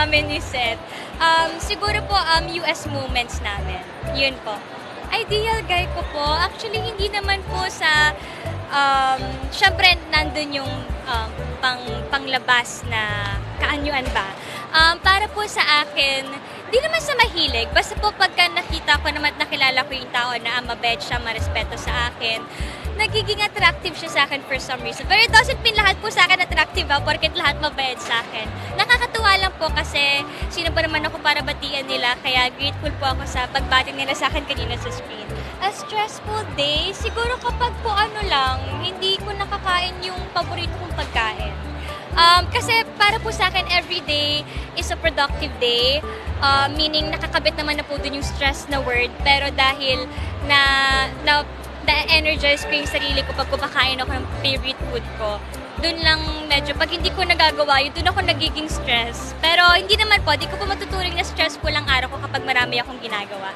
namin ni Seth. Um, siguro po, um, US moments namin. Yun po. Ideal guy ko po, actually hindi naman po sa, um, syempre nandun yung um, pang, panglabas na kaanyuan ba. Um, para po sa akin, di naman sa mahilig, basta po pagka nakita ko naman nakilala ko yung tao na mabait siya, marespeto sa akin, nagiging attractive siya sa akin for some reason. Pero it doesn't mean lahat po sa akin attractive ha, porket lahat mabait sa akin. Nakakatuwa lang po kasi sino ba naman ako para batian nila, kaya grateful po ako sa pagbati nila sa akin kanina sa screen. A stressful day, siguro kapag po ano lang, hindi ko nakakain yung paborito kong pagkain. Um, kasi para po sa akin, every day is a productive day. Uh, meaning, nakakabit naman na po dun yung stress na word. Pero dahil na, na, na-energize ko yung sarili ko pag kumakain ako ng favorite food ko, dun lang medyo, pag hindi ko nagagawa yun, dun ako nagiging stress. Pero hindi naman po, di ko po matuturing na stressful lang araw ko kapag marami akong ginagawa.